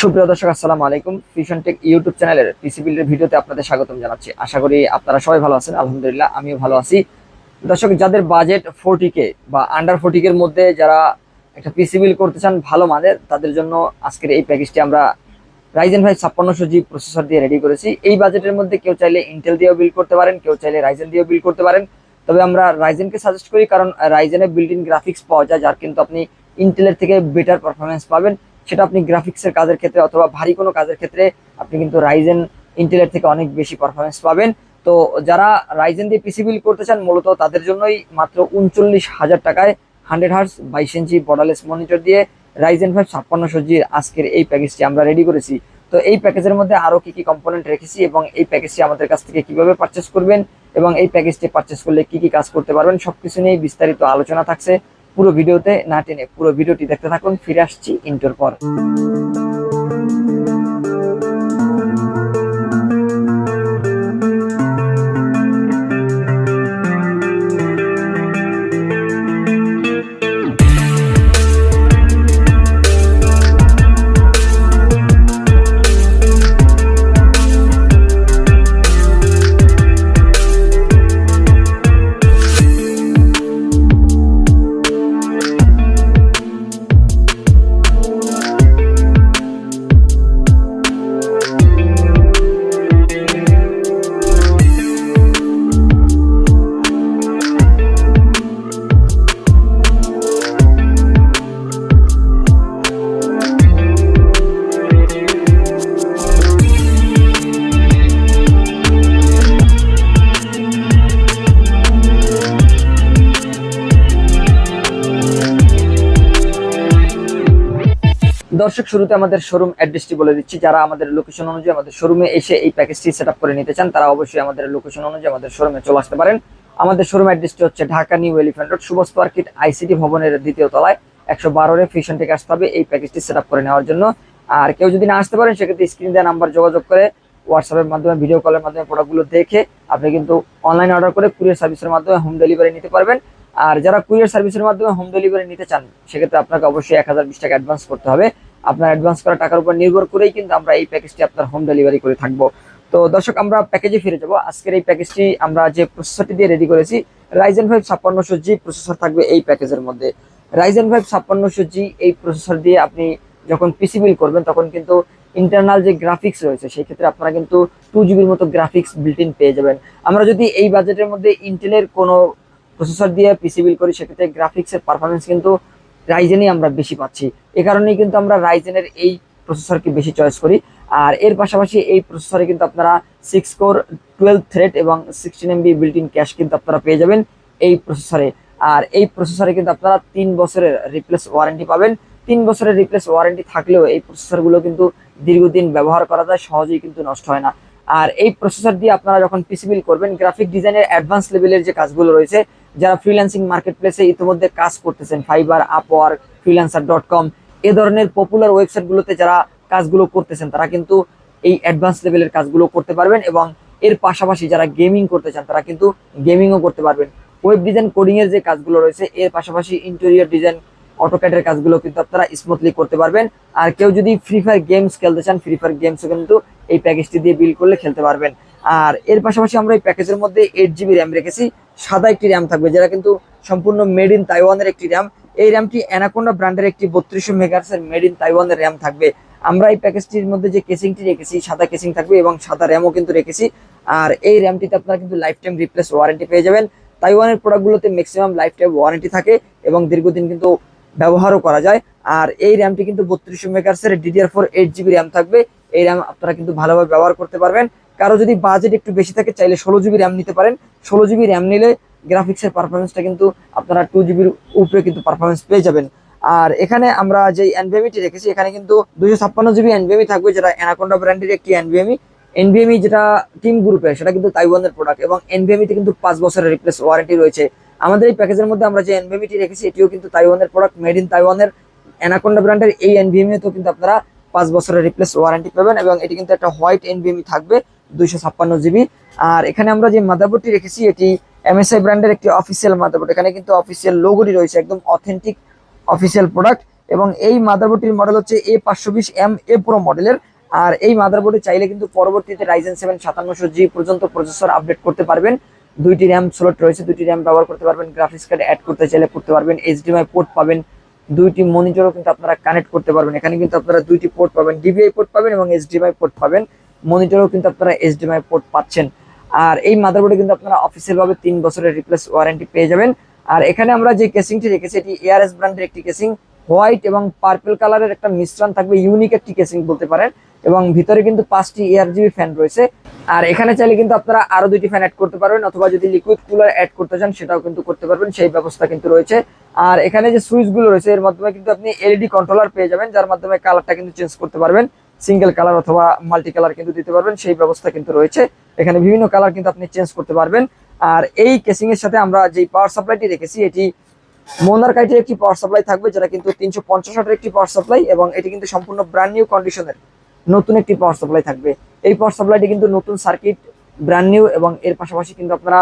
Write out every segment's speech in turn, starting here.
সুপ্রিয় দর্শক, আসসালামু আলাইকুম। ফিউশন টেক ইউটিউব চ্যানেলের পিসি বিল্ডের ভিডিওতে আপনাদের স্বাগতম জানাচ্ছি। আশা করি আপনারা সবাই ভালো আছেন। আলহামদুলিল্লাহ, আমিও ভালো আছি। দর্শক, যাদের বাজেট ফোরটি কে বা আন্ডার ফোরটি এর মধ্যে যারা একটা পিসি বিল করতে চান, ভালো মানের, তাদের জন্য আজকের এই প্যাকেজটি আমরা রাইজেন ফাইভ ছাপ্পান্নশো জি প্রসেসর দিয়ে রেডি করেছি। এই বাজেটের মধ্যে কেউ চাইলে ইন্টেল দিয়েও বিল করতে পারেন, কেউ চাইলে রাইজেন দিয়েও বিল করতে পারেন। তবে আমরা রাইজেনকে সাজেস্ট করি, কারণ রাইজেনে বিল্ট ইন গ্রাফিক্স পাওয়া যায়, যার কিন্তু আপনি ইন্টেলের থেকে বেটার পারফরমেন্স পাবেন। সেটা আপনি গ্রাফিক্সের কাজের ক্ষেত্রে অথবা ভারী কোনো কাজের ক্ষেত্রে আপনি কিন্তু রাইজেন ইন্টেলের থেকে অনেক বেশি পারফরমেন্স পাবেন। তো যারা রাইজেন দিয়ে পিসি বিল করতে চান, মূলত তাদের জন্যই মাত্র উনচল্লিশ হাজার টাকায় হান্ড্রেড হার্স বাইশ ইঞ্চি বর্ডারলেস মনিটর দিয়ে রাইজেন ফাইভ ছাপ্পান্নশো জির আজকের এই প্যাকেজটি আমরা রেডি করেছি। তো এই প্যাকেজের মধ্যে আরও কি কি কম্পোনেন্ট রেখেছি এবং এই প্যাকেজটি আমাদের কাছ থেকে কীভাবে পারচেস করবেন এবং এই প্যাকেজটি পারচেস করলে কি কি কাজ করতে পারবেন সব কিছু নিয়ে বিস্তারিত আলোচনা থাকছে। পুরো ভিডিওতে না টেনে পুরো ভিডিওটি দেখতে থাকুন ফিরে আসছি ইন্টোর পর। দর্শক, শুরুতে আমাদের শোরুম অ্যাড্রেসটি বলে দিচ্ছি। যারা আমাদের লোকেশন অনুযায়ী আমাদের শোরুমে এসে এই প্যাকেজটি সেট করে নিতে চান, তারা অবশ্যই আমাদের লোকেশন অনুযায়ী আমাদের শোরুমে চলে আসতে পারেন। আমাদের শোরুম অ্যাড্রেসটি হচ্ছে Dhaka new elephant road, Subhash market ICT ভবনের দ্বিতীয় তলায়। একশো বারোরে ফিশন থেকে আসতে হবে এই প্যাকেজটি সেট করে নেওয়ার জন্য। আর কেউ যদি না আসতে পারেন, সেক্ষেত্রে স্ক্রিন দেওয়া নাম্বার যোগাযোগ করে হোয়াটসঅ্যাপের মাধ্যমে ভিডিও কলের মাধ্যমে প্রোডাক্টগুলো দেখে আপনি কিন্তু অনলাইন অর্ডার করে কুরিয়ার সার্ভিসের মাধ্যমে হোম ডেলিভারি নিতে পারবেন। আর যারা কুরিয়ার সার্ভিসের মাধ্যমে হোম ডেলিভারি নিতে চান, সেক্ষেত্রে আপনাকে অবশ্যই এক হাজার বিশ টাকা অ্যাডভান্স করতে হবে। আপনার অ্যাডভান্স করা টাকার উপর নির্ভর করেই কিন্তু আমরা এই প্যাকেজটি আপনার হোম ডেলিভারি করে থাকব। তো দর্শক, আমরা প্যাকেজে ফিরে যাব। আজকের এই প্যাকেজটি আমরা যে প্রসেসরটি দিয়ে রেডি করেছি রাইজেন ফাইভ ছাপ্পান্নশো জি প্রসেসর থাকবে এই প্যাকেজের মধ্যে। রাইজেন ফাইভ ছাপ্পান্নশো জি এই প্রসেসর দিয়ে আপনি যখন পিসি বিল করবেন, তখন কিন্তু ইন্টারনাল যে গ্রাফিক্স রয়েছে, সেই ক্ষেত্রে আপনারা কিন্তু টু জিবির মতো গ্রাফিক্স বিল্ট ইন পেয়ে যাবেন। আমরা যদি এই বাজেটের মধ্যে ইন্টেলের কোনো প্রসেসর দিয়ে পিসি বিল করি, সেক্ষেত্রে গ্রাফিক্সের পারফরমেন্স কিন্তু রাইজেনই আমরা বেশি পাচ্ছি। এ কারণেই কিন্তু আমরা রাইজেনের এই প্রসেসরকে বেশি চয়েস করি। আর এর পাশাপাশি এই প্রসেসরে কিন্তু আপনারা সিক্স কোর টুয়েলভ থ্রেড এবং সিক্সটিন এমবি বিল্ট ক্যাশ কিন্তু আপনারা পেয়ে যাবেন এই প্রসেসরে। আর এই প্রসেসরে কিন্তু আপনারা তিন বছরের রিপ্লেস ওয়ারেন্টি পাবেন। তিন বছরের রিপ্লেস ওয়ারেন্টি থাকলেও এই প্রসেসরগুলো কিন্তু দীর্ঘদিন ব্যবহার করা যায়, সহজেই কিন্তু নষ্ট হয় না। আর এই প্রসেসর দিয়ে আপনারা যখন পিসি বিল করবেন গ্রাফিক ডিজাইনের অ্যাডভান্স লেভেলের যে কাজগুলো রয়েছে যারা ফ্রিল্যান্সিং মার্কেট প্লেসে ইতিমধ্যে কাজ করতেছেন Fiverr Upwork freelancer dot com এ ধরনের পপুলার ওয়েবসাইটগুলোতে যারা কাজগুলো করতেছেন, তারা কিন্তু এই অ্যাডভান্স লেভেলের কাজগুলো করতে পারবেন এবং এর পাশাপাশি যারা গেমিং করতে চান, তারা কিন্তু গেমিংও করতে পারবেন। ওয়েব ডিজাইন কোডিং এর যে কাজগুলো রয়েছে, এর পাশাপাশি ইন্টেরিয়র ডিজাইন অটোক্যাটের কাজগুলো কিন্তু আপনারা স্মুথলি করতে পারবেন। আর কেউ যদি ফ্রি ফায়ার গেমস খেলতে চান ফ্রি ফায়ার গেমসও কিন্তু এই প্যাকেজটি দিয়ে বিল করলে খেলতে পারবেন। আর এর পাশাপাশি আমরা এই প্যাকেজের মধ্যে এইট জিবি র্যাম রেখেছি। সাদা একটি র্যাম থাকবে, যেটা কিন্তু সম্পূর্ণ মেড ইন তাইওয়ানের একটি র্যাম। এই র্যামটি অ্যানাকোন্ডা ব্র্যান্ডের একটি বত্রিশশো মেগাহার্সের মেড ইন তাইওয়ানের র্যাম থাকবে। আমরা এই প্যাকেজটির মধ্যে যে কেসিংটি রেখেছি, সাদা কেসিং থাকবে এবং সাদা র্যামও কিন্তু রেখেছি। আর এই র্যামটিতে আপনারা কিন্তু লাইফ টাইম রিপ্লেস ওয়ারেন্টি পেয়ে যাবেন। তাইওয়ানের প্রোডাক্টগুলোতে ম্যাক্সিমাম লাইফ টাইম ওয়ারেন্টি থাকে এবং দীর্ঘদিন কিন্তু ব্যবহারও করা যায়। আর এই র্যামটি কিন্তু বত্রিশশো মেগাহার্সের DDR four eight GB RAM থাকবে। এই র্যাম আপনারা কিন্তু ভালোভাবে ব্যবহার করতে পারবেন। কারও যদি বাজেট একটু বেশি থাকে, চাইলে ষোলো জিবি র্যাম নিতে পারেন। ষোলো জিবি র্যাম নিলে গ্রাফিক্সের পারফরমেন্সটা কিন্তু আপনারা টু জিবির উপরে কিন্তু পারফরমেন্স পেয়ে যাবেন। আর এখানে আমরা যে এনভিএমিটি রেখেছি, এখানে কিন্তু দুশো ছাপ্পান্ন জিবি এনভিএমি থাকবে, যেটা অ্যানাকোন্ডা ব্র্যান্ডের একটি এনভিএমি এনভিএমি যেটা টিম গ্রুপের সেটা কিন্তু তাইওয়ানের প্রোডাক্ট এবং এনভিএমিতে কিন্তু পাঁচ বছরের রিপ্লেস ওয়ারেন্টি রয়েছে। আমাদের এই প্যাকেজের মধ্যে আমরা যে এনভিএমিটি রেখেছি, এটিও কিন্তু তাইওয়ানের প্রোডাক্ট মেড ইন তাইওয়ানের অ্যানাকোন্ডা ব্র্যান্ডের এই এনভিএমি তো কিন্তু আপনারা পাঁচ বছরের রিপ্লেস ওয়ারেন্টি পাবেন এবং এটি কিন্তু একটা হোয়াইট এনভিএমি থাকবে। দুইশো ছাপ্পান্ন জিবি। আর এখানে আমরা যে মাদারবোর্ডটি রেখেছি, এটি এমএসআই ব্র্যান্ডের একটি অফিসিয়াল মাদারবোর্ড। এখানে কিন্তু অফিসিয়াল লোগোটি রয়েছে, একদম অথেন্টিক অফিসিয়াল প্রোডাক্ট এবং এই মাদারবোর্ডটির মডেল হচ্ছে এ পাঁচশো বিশ এম এ প্রো মডেলের আর এই মাদারবোর্ডে চাইলে কিন্তু পরবর্তীতে রাইজেন সেভেন সাতান্নশো জি পর্যন্ত প্রসেসর আপডেট করতে পারবেন। দুইটি র্যাম স্লট রয়েছে, দুইটি র্যাম ব্যবহার করতে পারবেন গ্রাফিক্স কার্ড অ্যাড করতে চাইলে করতে পারবেন এইচডিএমআই পোর্ট পাবেন, দুইটি মনিটরও কিন্তু আপনারা কানেক্ট করতে পারবেন। এখানে কিন্তু আপনারা দুইটি পোর্ট পাবেন ডিভিআই পোর্ট পাবেন এবং এইচডিএমআই পোর্ট পাবেন। মনিটরও কিন্তু আপনারা এইচডিএমআই পোর্ট পাচ্ছেন। আর এই মাদারবোর্ডে কিন্তু আপনারা অফিসিয়াল ভাবে তিন বছরের রিপ্লেস ওয়ারেন্টি পেয়ে যাবেন। আর এখানে আমরা যে কেসিংটি রেখেছি, এটি এআরএস ব্র্যান্ডের একটি কেসিং হোয়াইট এবং পার্পল কালারের একটা মিশ্রণ থাকবে ইউনিক একটি কেসিং বলতে পারেন। এবং ভিতরে কিন্তু পাঁচটি এয়ার জিবি ফ্যান রয়েছে। আর এখানে চাইলে কিন্তু আপনারা আরও দুইটি ফ্যান অ্যাড করতে পারবেন, অথবা যদি লিকুইড কুলার অ্যাড করতে চান, সেটাও কিন্তু করতে পারবেন, সেই ব্যবস্থা কিন্তু রয়েছে। আর এখানে যে সুইচগুলো রয়েছে, এর মাধ্যমে কিন্তু আপনি এলইডি কন্ট্রোলার পেয়ে যাবেন, যার মাধ্যমে কালারটা কিন্তু চেঞ্জ করতে পারবেন। সিঙ্গেল কালার অথবা মাল্টি কালার কিন্তু দিতে পারবেন, সেই ব্যবস্থা কিন্তু রয়েছে। এখানে বিভিন্ন কালার কিন্তু আপনি চেঞ্জ করতে পারবেন। আর এই কেসিং এর সাথে আমরা যে পাওয়ার সাপ্লাইটি রেখেছি, এটি মোনার কাইটের একটি পাওয়ার সাপ্লাই থাকবে, যেটা কিন্তু তিনশো পঞ্চাশ একটি পাওয়ার সাপ্লাই এবং এটি কিন্তু সম্পূর্ণ ব্র্যান্ড নিউ কন্ডিশনের নতুন একটি পাওয়ার সাপ্লাই থাকবে। এই পাওয়ার সাপ্লাইটি কিন্তু নতুন সার্কিট ব্র্যান্ড নিউ এবং এর পাশাপাশি কিন্তু আপনারা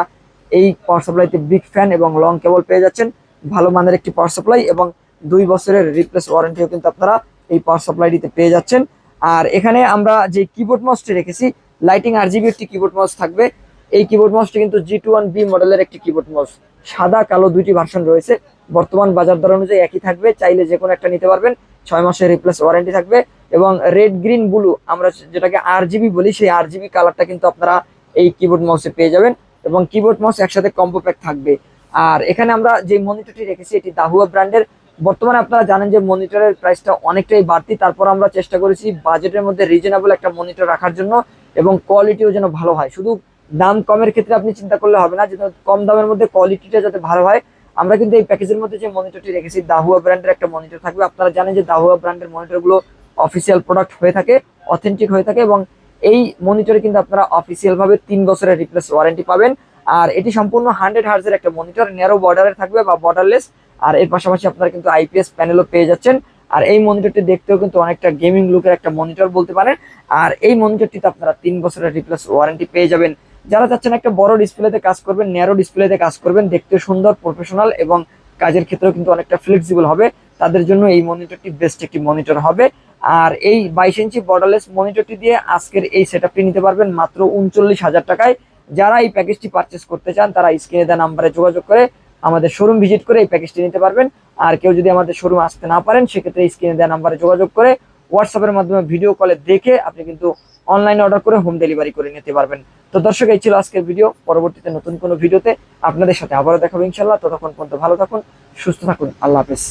এই পাওয়ার সাপ্লাইতে বিগ ফ্যান এবং লং কেবল পেয়ে যাচ্ছেন। ভালো মানের একটি পাওয়ার সাপ্লাই এবং দুই বছরের রিপ্লেস ওয়ারেন্টিও কিন্তু আপনারা এই পাওয়ার সাপ্লাইটিতে পেয়ে যাচ্ছেন। আর এখানে আমরা যে কিবোর্ড মাউসটি রেখেছি লাইটিং আর জিবি একটি কিবোর্ড মাউস থাকবে। এই কিবোর্ড মাউসটি কিন্তু জি টু ওয়ান বি মডেলের একটি কিবোর্ড মাউস সাদা, কালো দুইটি ভার্সন রয়েছে। বর্তমান বাজার দর অনুযায়ী একই থাকবে। চাইলে যে কোনো একটা নিতে পারবেন। ছয় মাসের রিপ্লেস ওয়ারেন্টি থাকবে এবং রেড গ্রিন ব্লু আমরা যেটাকে আর জিবি বলি, সেই আর জিবি কালারটা কিন্তু আপনারা এই কিবোর্ড মাউসে পেয়ে যাবেন এবং কিবোর্ড মাউস একসাথে কম্বো প্যাক থাকবে। আর এখানে আমরা যে মনিটরটি রেখেছি, এটি দাহুয়া ব্র্যান্ডের বর্তমানে আপনারা জানেন যে মনিটরের প্রাইসটা অনেকটাই বাড়তি। তারপর আমরা চেষ্টা করেছি বাজেটের মধ্যে রিজনেবল একটা মনিটর রাখার জন্য এবং কোয়ালিটিও যেন ভালো হয়। শুধু দাম কমের ক্ষেত্রে আপনি চিন্তা করলে হবে না যে কম দামের মধ্যে কোয়ালিটিটা যাতে ভালো হয়। আমরা কিন্তু এই প্যাকেজের মধ্যে যে মনিটরটি রেখেছি দাহুয়া ব্র্যান্ডের একটা মনিটর থাকবে। আপনারা জানেন যে দাহুয়া ব্র্যান্ডের মনিটরগুলো অফিসিয়াল প্রোডাক্ট হয়ে থাকে অথেন্টিক হয়ে থাকে এবং এই মনিটরে কিন্তু আপনারা অফিসিয়াল ভাবে তিন বছরের রিপ্লেস ওয়ারেন্টি পাবেন। আর এটি সম্পূর্ণ হান্ড্রেড হার্জের একটা মনিটর ন্যারো বর্ডারের থাকবে বা বর্ডারলেস আর এর পাশাপাশি আপনারা কিন্তু আইপিএস প্যানেলও পেয়ে যাচ্ছেন। আর এই মনিটরটি দেখতেও কিন্তু অনেকটা গেমিং লুকের একটা মনিটর বলতে পারেন। আর এই মনিটরটিতে আপনারা তিন বছরের রিপ্লেস ওয়ারেন্টি পেয়ে যাবেন। যারা চাচ্ছেন একটা বড় ডিসপ্লেতে কাজ করবেন ন্যারো ডিসপ্লেতে কাজ করবেন, দেখতে সুন্দর প্রফেশনাল এবং কাজের ক্ষেত্রেও কিন্তু অনেকটা ফ্লেক্সিবল হবে, তাদের জন্য এই মনিটরটি বেস্ট একটি মনিটর হবে। আর এই বাইশ ইঞ্চি বর্ডারলেস মনিটরটি দিয়ে আজকের এই সেটআপটি নিতে পারবেন মাত্র উনচল্লিশ হাজার টাকায়। যারা এই প্যাকেজটি পারচেস করতে চান, তারা স্ক্রিনে দেওয়া নাম্বারে যোগাযোগ করে আমাদের শোরুম ভিজিট করে এই প্যাকেজটি নিতে পারবেন। আর কেউ যদি আমাদের শোরুম আসতে না পারেন, সেক্ষেত্রে স্ক্রিনে দেওয়া নাম্বারে যোগাযোগ করে হোয়াটসঅ্যাপের মাধ্যমে ভিডিও কলে দেখে আপনি কিন্তু অনলাইন অর্ডার করে হোম ডেলিভারি করে নিতে পারবেন। তো দর্শক, এই ছিল আজকের ভিডিও পরবর্তীতে নতুন কোনো ভিডিওতে আপনাদের সাথে আবারও দেখাবো ইনশাল্লাহ ততক্ষণ পর্যন্ত ভালো থাকুন, সুস্থ থাকুন। আল্লাহ হাফেজ।